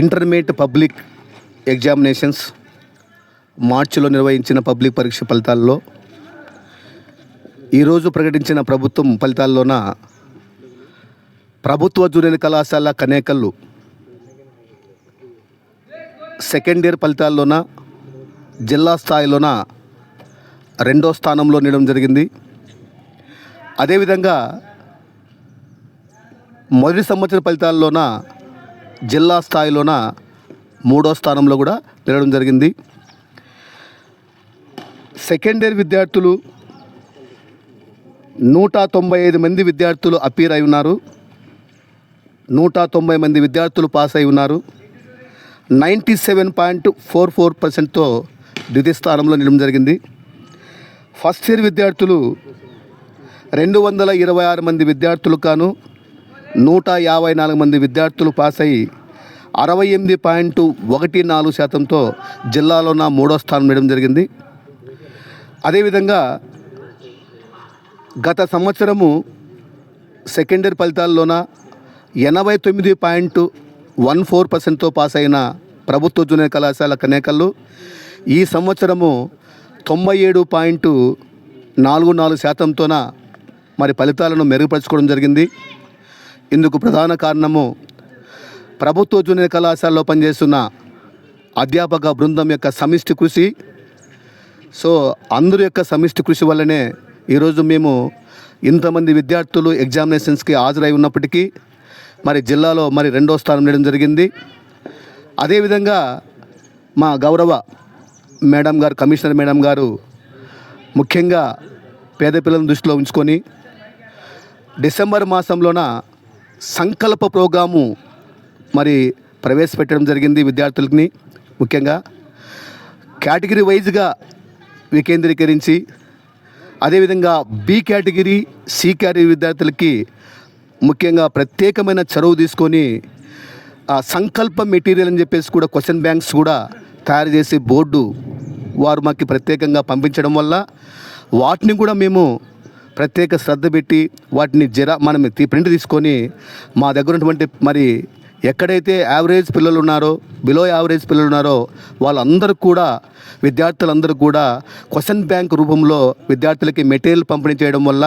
Intermediate public examinations మార్చిలో నిర్వహించిన public పరీక్ష ఫలితాల్లో ఈరోజు ప్రకటించిన ప్రభుత్వం ఫలితాల్లోన ప్రభుత్వ జూనియర్ కళాశాల కనేకల్లు సెకండ్ ఇయర్ ఫలితాల్లోన జిల్లా స్థాయిలోన రెండో స్థానంలో నిలవడం జరిగింది. అదేవిధంగా మొదటి సంవత్సర ఫలితాల్లోన జిల్లా స్థాయిలోన మూడో స్థానంలో కూడా నిలవడం జరిగింది. సెకండ్ ఇయర్ విద్యార్థులు నూట తొంభై ఐదు మంది విద్యార్థులు అపీర్ అయి ఉన్నారు. నూట తొంభై మంది విద్యార్థులు పాస్ అయి ఉన్నారు. Ninety seven point four four పర్సెంట్తో ద్వితీయ స్థానంలో నిలవడం జరిగింది. ఫస్ట్ ఇయర్ విద్యార్థులు రెండు వందల ఇరవై ఆరు మంది విద్యార్థులు కాను నూట యాభై నాలుగు మంది విద్యార్థులు పాస్ అయ్యి అరవై ఎనిమిది పాయింట్ ఒకటి నాలుగు శాతంతో జిల్లాలోన మూడో స్థానం వేయడం జరిగింది. అదేవిధంగా గత సంవత్సరము సెకండరీ ఫలితాల్లోన ఎనభై తొమ్మిది పాయింట్ వన్ ఫోర్ పర్సెంట్తో పాస్ అయిన ప్రభుత్వ జూనియర్ కళాశాల కనేకల్లు ఈ సంవత్సరము తొంభై ఏడు పాయింట్ నాలుగు నాలుగు శాతంతోన మరి ఫలితాలను మెరుగుపరచుకోవడం జరిగింది. ఇందుకు ప్రధాన కారణము ప్రభుత్వ జూనియర్ కళాశాలలో పనిచేస్తున్న అధ్యాపక బృందం యొక్క సమిష్టి కృషి. సో అందరి యొక్క సమిష్టి కృషి వల్లనే ఈరోజు మేము ఇంతమంది విద్యార్థులు ఎగ్జామినేషన్స్కి హాజరై ఉన్నప్పటికీ మరి జిల్లాలో మరి రెండో స్థానం నేయడం జరిగింది. అదేవిధంగా మా గౌరవ మేడం గారు కమిషనర్ మేడం గారు ముఖ్యంగా పేద పిల్లలను దృష్టిలో ఉంచుకొని డిసెంబర్ మాసంలోన సంకల్ప ప్రోగ్రాము మరి ప్రవేశపెట్టడం జరిగింది విద్యార్థులకి. ముఖ్యంగా కేటగిరీ వైజ్గా వికేంద్రీకరించి అదేవిధంగా బి కేటగిరీ సి కేటగిరీ విద్యార్థులకి ముఖ్యంగా ప్రత్యేకమైన చొరవ తీసుకొని ఆ సంకల్ప మెటీరియల్ అని చెప్పేసి కూడా క్వశ్చన్ బ్యాంక్స్ కూడా తయారు చేసి బోర్డు వారు మాకు ప్రత్యేకంగా పంపించడం వల్ల వాటిని కూడా మేము ప్రత్యేక శ్రద్ధ పెట్టి వాటిని జరా మనం తీ- ప్రింట్ తీసుకొని మా దగ్గర ఉన్నటువంటి మరి ఎక్కడైతే యావరేజ్ పిల్లలు ఉన్నారో బిలో యావరేజ్ పిల్లలు ఉన్నారో వాళ్ళందరూ కూడా విద్యార్థులందరూ కూడా క్వశ్చన్ బ్యాంక్ రూపంలో విద్యార్థులకి మెటీరియల్ పంపిణీ చేయడం వల్ల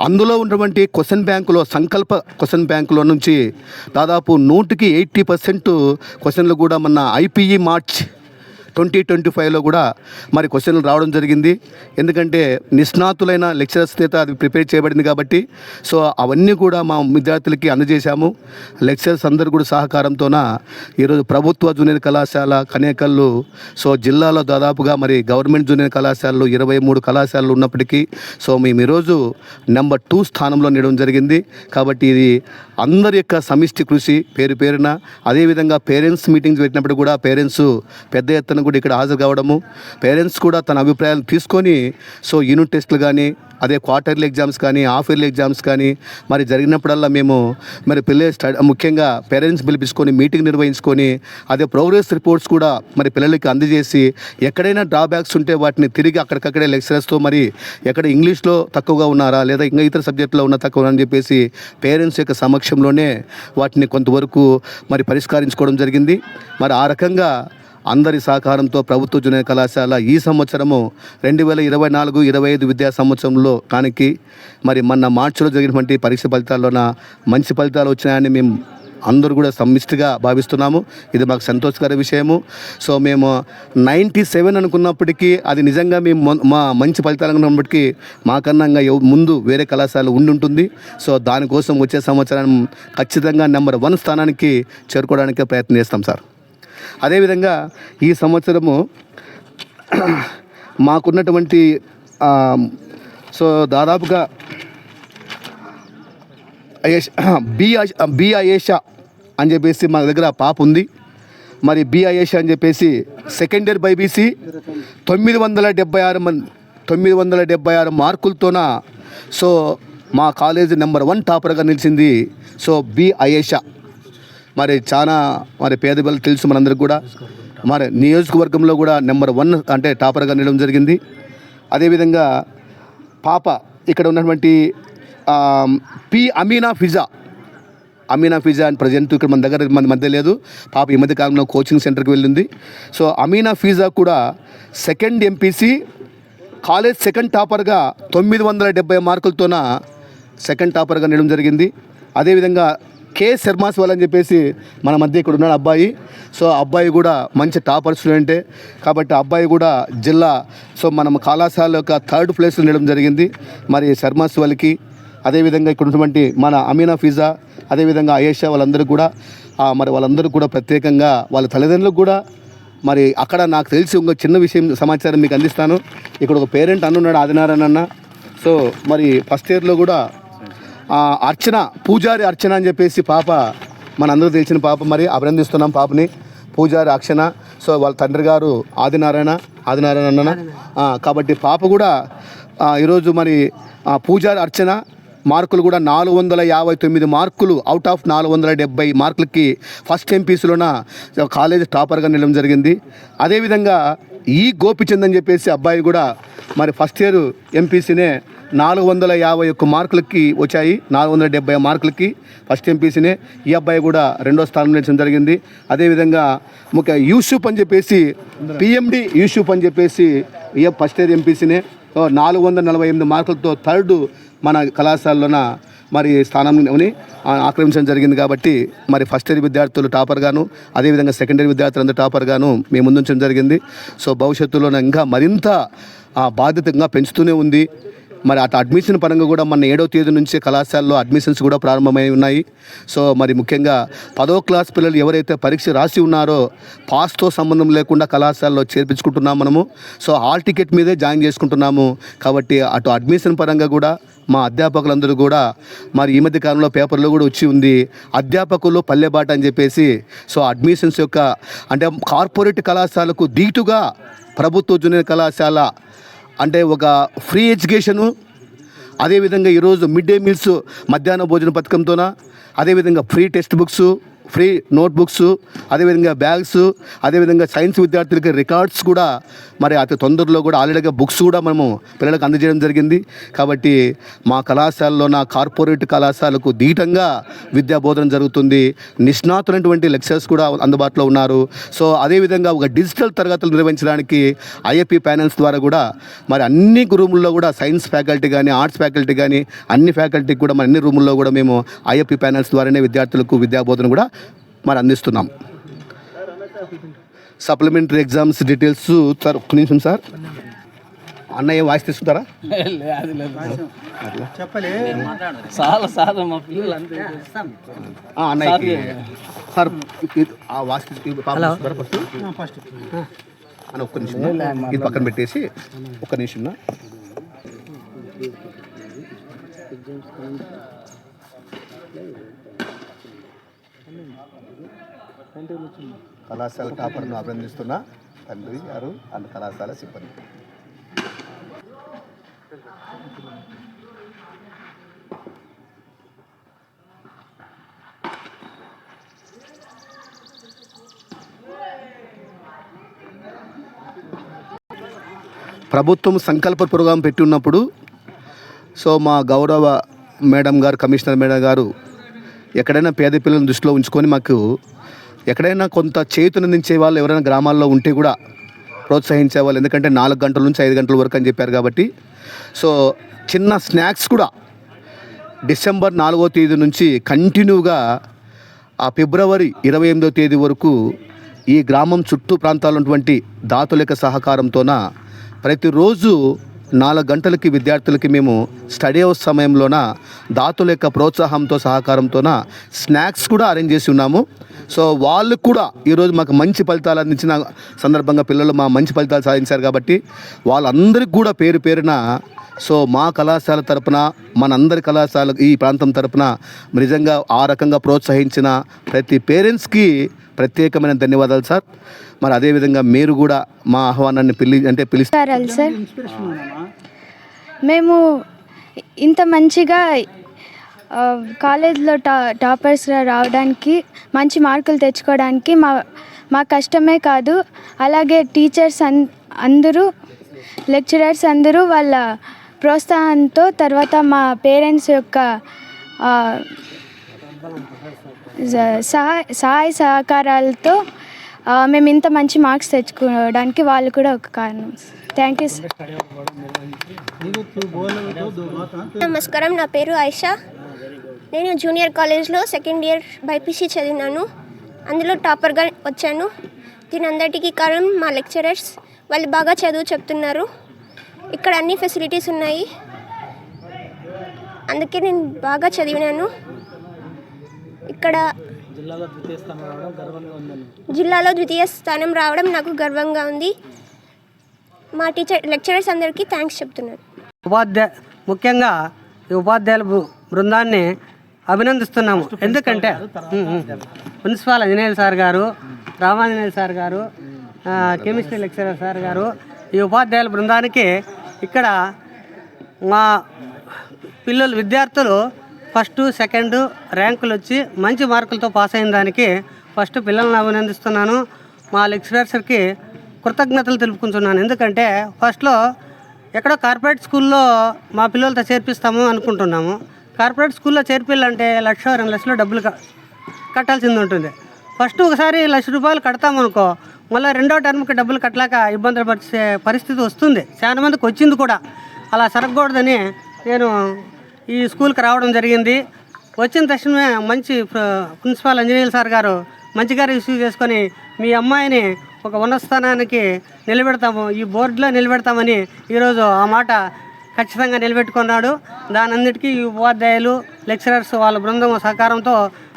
అందులో ఉన్నటువంటి క్వశ్చన్ బ్యాంకులో సంకల్ప క్వశ్చన్ బ్యాంకులో నుంచి దాదాపు నూటికి ఎయిటీ పర్సెంట్ క్వశ్చన్లు కూడా మన ఐపీఈ మార్చ్ ట్వంటీ ట్వంటీ ఫైవ్లో కూడా మరి క్వశ్చన్లు రావడం జరిగింది. ఎందుకంటే నిష్ణాతులైన లెక్చరర్స్ చేత అది ప్రిపేర్ చేయబడింది కాబట్టి సో అవన్నీ కూడా మా విద్యార్థులకి అందజేశాము. లెక్చరర్స్ అందరూ కూడా సహకారంతోన ఈరోజు ప్రభుత్వ జూనియర్ కళాశాల కనేకల్లు సో జిల్లాలో దాదాపుగా మరి గవర్నమెంట్ జూనియర్ కళాశాలలు ఇరవై మూడు కళాశాలలు ఉన్నప్పటికీ సో మేము ఈరోజు నెంబర్ టూ స్థానంలో నిలవడం జరిగింది. కాబట్టి ఇది అందరి యొక్క సమిష్టి కృషి పేరు పేరున అదేవిధంగా పేరెంట్స్ మీటింగ్స్ పెట్టినప్పుడు కూడా పేరెంట్స్ పెద్ద ఎత్తున కూడా ఇక్కడ హాజరు కావడము. పేరెంట్స్ కూడా తన అభిప్రాయాలు తీసుకొని సో యూనిట్ టెస్ట్లు కానీ అదే క్వార్టర్లీ ఎగ్జామ్స్ కానీ హాఫ్ ఇయర్లీ ఎగ్జామ్స్ కానీ మరి జరిగినప్పుడల్లా మేము మరి పిల్లలు స్టడీ ముఖ్యంగా పేరెంట్స్ పిలిపించుకొని మీటింగ్ నిర్వహించుకొని అదే ప్రోగ్రెస్ రిపోర్ట్స్ కూడా మరి పిల్లలకి అందజేసి ఎక్కడైనా డ్రాబ్యాక్స్ ఉంటే వాటిని తిరిగి అక్కడికక్కడే లెక్చరర్స్తో మరి ఎక్కడ ఇంగ్లీష్లో తక్కువగా ఉన్నారా లేదా ఇంకా ఇతర సబ్జెక్టులో ఉన్న తక్కువ అని చెప్పేసి పేరెంట్స్ యొక్క సమక్షంలోనే వాటిని కొంతవరకు మరి పరిష్కరించుకోవడం జరిగింది. మరి ఆ రకంగా అందరి సహకారంతో ప్రభుత్వ జూనియర్ కళాశాల ఈ సంవత్సరము రెండు వేల ఇరవై నాలుగు ఇరవై ఐదు విద్యా సంవత్సరంలో కానికి మరి మొన్న మార్చిలో జరిగినటువంటి పరీక్ష ఫలితాల్లోన మంచి ఫలితాలు వచ్చినాయని మేము అందరూ కూడా సమ్మిష్టిగా భావిస్తున్నాము. ఇది మాకు సంతోషకర విషయము. సో మేము నైంటీ సెవెన్ అనుకున్నప్పటికీ అది నిజంగా మేము మా మంచి ఫలితాలు అనుకున్నప్పటికీ మాకన్నా ముందు వేరే కళాశాల ఉండి ఉంటుంది సో దానికోసం వచ్చే సంవత్సరం ఖచ్చితంగా నెంబర్ వన్ స్థానానికి చేరుకోవడానికి ప్రయత్నం చేస్తాం సార్. అదేవిధంగా ఈ సంవత్సరము మాకున్నటువంటి సో దాదాపుగా అయేష్ బి అని చెప్పేసి మా దగ్గర పాప ఉంది. మరి బి అని చెప్పేసి సెకండ్ ఇయర్ బైబీసీ తొమ్మిది వందల డెబ్బై ఆరు మంది తొమ్మిది వందల డెబ్బై ఆరు మార్కులతోన సో మా కాలేజీ నెంబర్ వన్ టాపర్గా నిలిచింది. So B Ayesha. మరి చాలా మరి పేద పిల్లలు తెలుసు మనందరికి కూడా. మరి నియోజకవర్గంలో కూడా నెంబర్ వన్ అంటే టాపర్గా నిలడం జరిగింది. అదేవిధంగా పాప ఇక్కడ ఉన్నటువంటి పి అమీనా ఫిజా. అమీనా ఫిజా అని ప్రజెంట్ ఇక్కడ మన దగ్గర మన మధ్య లేదు. పాప ఈ మధ్య కాలంలో కోచింగ్ సెంటర్కి వెళ్ళింది. సో అమీనా ఫిజా కూడా సెకండ్ ఎంపీసీ కాలేజ్ సెకండ్ టాపర్గా తొమ్మిది వందల డెబ్బై మార్కులతోన సెకండ్ టాపర్గా నిలడం జరిగింది. అదేవిధంగా కే శర్మాస్ వాళ్ళు అని చెప్పేసి మన మధ్య ఇక్కడ ఉన్నాడు అబ్బాయి. సో అబ్బాయి కూడా మంచి టాపర్ స్టూడెంటే. కాబట్టి అబ్బాయి కూడా జిల్లా సో మనం కళాశాల యొక్క థర్డ్ ప్లేస్లో నిలడం జరిగింది. మరి శర్మాస్ వాళ్ళకి అదేవిధంగా ఇక్కడ ఉన్నటువంటి మన అమీనా ఫిజా అదేవిధంగా అయేషా వాళ్ళందరూ కూడా మరి వాళ్ళందరూ కూడా ప్రత్యేకంగా వాళ్ళ తల్లిదండ్రులకు కూడా మరి అక్కడ నాకు తెలిసి ఇంకో చిన్న విషయం సమాచారం మీకు అందిస్తాను. ఇక్కడ ఒక పేరెంట్ అన్నున్నాడు ఆదినారాయణ అన్న. సో మరి ఫస్ట్ ఇయర్లో కూడా అర్చన పూజారి అర్చన అని చెప్పేసి పాప మనందరూ తెలిసిన పాప మరి అభినందిస్తున్నాం పాపని. పూజారి అర్చన సో వాళ్ళ తండ్రి గారు ఆదినారాయణ ఆదినారాయణ అన్న కాబట్టి పాప కూడా ఈరోజు మరి పూజారి అర్చన మార్కులు కూడా నాలుగు వందల యాభై తొమ్మిది మార్కులు అవుట్ ఆఫ్ నాలుగు వందల డెబ్బై మార్కులకి ఫస్ట్ ఎంపీసీలోన కాలేజ్ టాపర్గా నిలవడం జరిగింది. అదేవిధంగా ఈ గోపిచంద్ అని చెప్పేసి అబ్బాయి కూడా మరి ఫస్ట్ ఇయర్ ఎంపీసీనే నాలుగు వందల యాభై ఒక్క మార్కులకి వచ్చాయి. నాలుగు వందల డెబ్బై మార్కులకి ఫస్ట్ ఎంపీసీనే. ఈ అబ్బాయి కూడా రెండో స్థానం నిలిచడం జరిగింది. అదేవిధంగా ముఖ్య యూసుఫ్ అని చెప్పేసి పిఎండి యూసుఫ్ అని చెప్పేసి ఈ ఫస్ట్ ఇయర్ ఎంపీసీనే. నాలుగు వందల నలభై ఎనిమిది మార్కులతో థర్డ్ మన కళాశాలలోన మరి స్థానంని ఆక్రమించడం జరిగింది కాబట్టి మరి ఫస్ట్ ఇయర్ విద్యార్థులు టాపర్గాను అదేవిధంగా సెకండ్ ఇయర్ విద్యార్థులు అందరూ టాపర్గాను మేము ముందుంచడం జరిగింది. సో భవిష్యత్తులో ఇంకా మరింత బాధ్యతంగా బాధ్యతగా పెంచుతూనే ఉంది. మరి అటు అడ్మిషన్ పరంగా కూడా మన ఏడవ తేదీ నుంచే కళాశాలలో అడ్మిషన్స్ కూడా ప్రారంభమై ఉన్నాయి. సో మరి ముఖ్యంగా పదో క్లాస్ పిల్లలు ఎవరైతే పరీక్ష రాసి ఉన్నారో పాస్తో సంబంధం లేకుండా కళాశాలలో చేర్పించుకుంటున్నాం మనము. సో హాల్ టికెట్ మీదే జాయిన్ చేసుకుంటున్నాము. కాబట్టి అటు అడ్మిషన్ పరంగా కూడా మా అధ్యాపకులందరూ కూడా మరి ఈ మధ్య కాలంలో పేపర్లో కూడా వచ్చి ఉంది. అధ్యాపకులు పల్లెబాట అని చెప్పేసి సో అడ్మిషన్స్ యొక్క అంటే కార్పొరేట్ కళాశాలకు దీటుగా ప్రభుత్వ జూనియర్ కళాశాల అంటే ఒక ఫ్రీ ఎడ్యుకేషను అదేవిధంగా ఈరోజు మిడ్ డే మీల్స్ మధ్యాహ్న భోజన పథకంతోన అదేవిధంగా free text books free notebooks అదేవిధంగా బ్యాగ్స్ అదేవిధంగా సైన్స్ విద్యార్థులకి రికార్డ్స్ కూడా మరి అతి తొందరలో కూడా ఆల్రెడీగా బుక్స్ కూడా మనము పిల్లలకు అందజేయడం జరిగింది. కాబట్టి మా కళాశాలలో నా కార్పొరేట్ కళాశాలకు దీటంగా విద్యా బోధన జరుగుతుంది. నిష్ణాతులైనటువంటి లెక్చర్స్ కూడా అందుబాటులో ఉన్నారు. సో అదేవిధంగా ఒక డిజిటల్ తరగతులు నిర్వహించడానికి ఐఎఫ్పి ప్యానల్స్ ద్వారా కూడా మరి అన్ని రూముల్లో కూడా సైన్స్ ఫ్యాకల్టీ కానీ ఆర్ట్స్ ఫ్యాకల్టీ కానీ అన్ని ఫ్యాకల్టీకి కూడా మరి అన్ని రూముల్లో కూడా మేము ఐఎఫ్పి ప్యానల్స్ ద్వారానే విద్యార్థులకు విద్యా బోధన కూడా మరి అందిస్తున్నాం. సప్లిమెంటరీ ఎగ్జామ్స్ డీటెయిల్స్ సార్ ఒక్క నిమిషం సార్. అన్నయ్య వాయిస్ తీసుకుంటారా? లేదు లేదు చాలా సార్ ఆ, వాయిస్ ఫస్ట్ అన్న ఒక్క నిమిషం. ఇది పక్కన పెట్టేసి ఒక్క నిమిషం. కళాశాల టాపర్ను అభినందిస్తున్నా తండ్రి గారు అండ్ కళాశాల సిబ్బంది. ప్రభుత్వం సంకల్ప ప్రోగ్రాం పెట్టి ఉన్నప్పుడు సో మా గౌరవ మేడం గారు కమిషనర్ మేడం గారు ఎక్కడైనా పేద పిల్లలను దృష్టిలో ఉంచుకొని మాకు ఎక్కడైనా కొంత చేతునందించే వాళ్ళు ఎవరైనా గ్రామాల్లో ఉంటే కూడా ప్రోత్సహించే వాళ్ళు ఎందుకంటే నాలుగు గంటల నుంచి ఐదు గంటల వరకు అని చెప్పారు కాబట్టి. సో చిన్న స్నాక్స్ కూడా డిసెంబర్ నాలుగో తేదీ నుంచి కంటిన్యూగా ఆ ఫిబ్రవరి ఇరవై ఎనిమిదో తేదీ వరకు ఈ గ్రామం చుట్టూ ప్రాంతాల్లో ఉన్నటువంటి దాతల యొక్క సహకారంతోన ప్రతిరోజు నాలుగు గంటలకి విద్యార్థులకి మేము స్టడీ హౌస్ సమయంలోన దాతల యొక్క ప్రోత్సాహంతో సహకారంతోన స్నాక్స్ కూడా అరేంజ్ చేసి ఉన్నాము. సో వాళ్ళు కూడా ఈరోజు మాకు మంచి ఫలితాలు అందించిన సందర్భంగా పిల్లలు మా మంచి ఫలితాలు సాధించారు కాబట్టి వాళ్ళందరికీ కూడా పేరు పేరున సో మా కళాశాల తరపున మనందరి కళాశాల ఈ ప్రాంతం తరపున నిజంగా ఆ రకంగా ప్రోత్సహించిన ప్రతి పేరెంట్స్కి ప్రత్యేకమైన ధన్యవాదాలు సార్. మరి అదేవిధంగా మీరు కూడా మా ఆహ్వానాన్ని పిలి అంటే పిలిస్తారు సార్. మేము ఇంత మంచిగా కాలేజ్లో టా టాపర్స్గా రావడానికి మంచి మార్కులు తెచ్చుకోవడానికి మా మా కష్టమే కాదు. అలాగే టీచర్స్ అన్ అందరూ లెక్చరర్స్ అందరూ వాళ్ళ ప్రోత్సాహంతో తర్వాత మా పేరెంట్స్ యొక్క సహాయ సహాయ సహకారాలతో మేము ఇంత మంచి మార్క్స్ తెచ్చుకోవడానికి వాళ్ళు కూడా ఒక కారణం. థ్యాంక్ యూ సార్ నమస్కారం. నా పేరు ఐషా నేను జూనియర్ కాలేజ్లో సెకండ్ ఇయర్ బైపీసీ చదివినాను. అందులో టాపర్గా వచ్చాను. దీని అందరికీ కారణం మా లెక్చరర్స్. వాళ్ళు బాగా చదువు చెప్తున్నారు. ఇక్కడ అన్ని ఫెసిలిటీస్ ఉన్నాయి. అందుకే నేను బాగా చదివినాను. ఇక్కడ జిల్లాలో ద్వితీయ స్థానం రావడం నాకు గర్వంగా ఉంది. మా టీచర్ లెక్చరర్స్ అందరికీ థ్యాంక్స్ చెప్తున్నాను. ఉపాధ్యాయ ముఖ్యంగా ఈ ఉపాధ్యాయుల బృందాన్ని అభినందిస్తున్నాము. ఎందుకంటే. Principal Anjaneyulu sir garu Ramanjaneyulu sir garu chemistry lecturer sir garu ఈ ఉపాధ్యాయుల బృందానికి ఇక్కడ మా పిల్లలు విద్యార్థులు ఫస్ట్ సెకండ్ ర్యాంకులు వచ్చి మంచి మార్కులతో పాస్ అయిన దానికి ఫస్ట్ పిల్లల్ని అభినందిస్తున్నాను. మా లెక్చరర్స్కి కృతజ్ఞతలు తెలుపుకుంటున్నాను. ఎందుకంటే ఫస్ట్లో ఎక్కడో కార్పొరేట్ స్కూల్లో మా పిల్లలతో చేర్పిస్తాము అనుకుంటున్నాము. కార్పొరేట్ స్కూల్లో చేర్పిల్లంటే లక్ష రెండు లక్షలు డబ్బులు కట్టాల్సింది ఉంటుంది. ఫస్ట్ ఒకసారి లక్ష రూపాయలు కడతామనుకో మళ్ళీ రెండో టర్మ్కి డబ్బులు కట్టలేక ఇబ్బందులు పరిచే పరిస్థితి వస్తుంది. చాలా మందికి వచ్చింది కూడా. అలా సరగకూడదని నేను ఈ స్కూల్కి రావడం జరిగింది. వచ్చిన తక్షణమే మంచి ప్ర- ప్రిన్సిపాల్ ఇంజనీర్ సార్ గారు మంచిగా రిసీవ్ చేసుకొని మీ అమ్మాయిని ఒక ఉన్నత స్థానానికి నిలబెడతాము ఈ బోర్డులో నిలబెడతామని ఈరోజు ఆ మాట ఖచ్చితంగా నిలబెట్టుకున్నాడు. దాని అన్నిటికీ ఉపాధ్యాయులు లెక్చరర్స్ వాళ్ళ బృందం సహకారంతో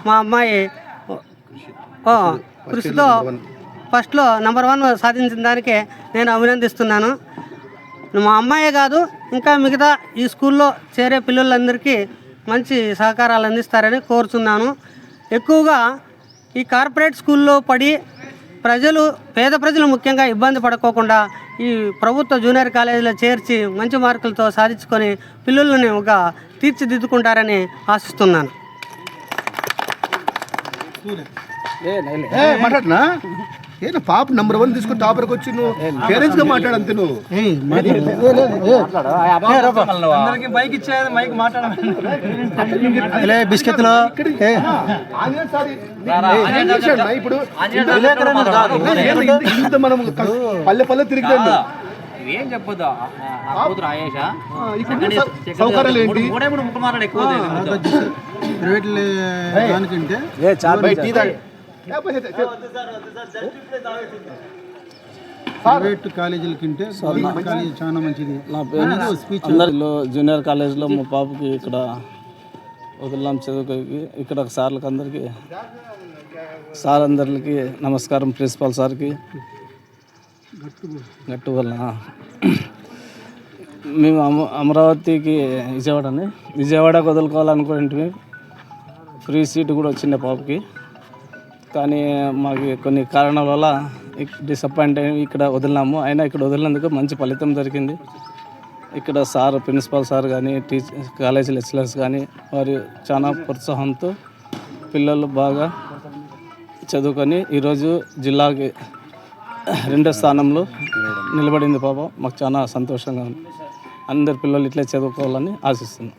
మా అమ్మాయి కృషితో ఫస్ట్లో నెంబర్ వన్ సాధించిన దానికే నేను అభినందిస్తున్నాను. మా అమ్మాయే కాదు ఇంకా మిగతా ఈ స్కూల్లో చేరే పిల్లలందరికీ మంచి సహకారాలు అందిస్తారని కోరుతున్నాను ఎక్కువగా ఈ కార్పొరేట్ స్కూల్లో పడి ప్రజలు పేద ప్రజలు ముఖ్యంగా ఇబ్బంది పడుకోకుండా ఈ ప్రభుత్వ జూనియర్ కాలేజీలో చేర్చి మంచి మార్కులతో సాధించుకొని పిల్లలని ఒక తీర్చిదిద్దుకుంటారని ఆశిస్తున్నాను. ఏ ఏ నా పాప నంబర్ వన్ తీసుకుని టాపర్కి వచ్చి నువ్వు పేరెంట్స్గా మాట్లాడంతే నువ్వు అందరికి బైక్ మైక్ నా ఇప్పుడు మనం పల్లె పల్లె తిరిగి ఏం చెప్పొద్దు? ఆ- ఆ కూతురు ఆయేష? ఇక్కడ సౌకర్యాలు ఏంటి? మూడే మూడు ముక్కలు మాట్లాడే ఎక్కువ ప్రైవేట్ దానికంటే ప్రైవేట్ కాలేజీల కంటే గవర్నమెంట్ కాలేజీ చాలా మంచిది. నా పేరు స్పీచ్ అందరిలో జూనియర్ కాలేజ్లో మా పాపకి ఇక్కడ వదిలాం చదువుకి ఇక్కడ సార్లకి అందరికీ సార్ అందరికి నమస్కారం ప్రిన్సిపాల్ సార్కి. గట్టు వల్ల మేము అమ అమరావతికి విజయవాడని విజయవాడకు వదులుకోవాలనుకుంటే ఫ్రీ సీట్ కూడా వచ్చింది పాపకి. కానీ మాకు కొన్ని కారణాల వల్ల డిసప్పాయింట్ అయ్యి ఇక్కడ వదిలినాము. అయినా ఇక్కడ వదిలినందుకు మంచి ఫలితం దొరికింది. ఇక్కడ సార్ ప్రిన్సిపాల్ సార్ కానీ టీచర్ కాలేజీ లెక్చరర్స్ కానీ వారు చాలా ప్రోత్సాహంతో పిల్లలు బాగా చదువుకొని ఈరోజు జిల్లాకి రెండో స్థానంలో నిలబడింది పాప. మాకు చాలా సంతోషంగా ఉంది. అందరు పిల్లలు ఇట్లే చదువుకోవాలని ఆశిస్తున్నాం.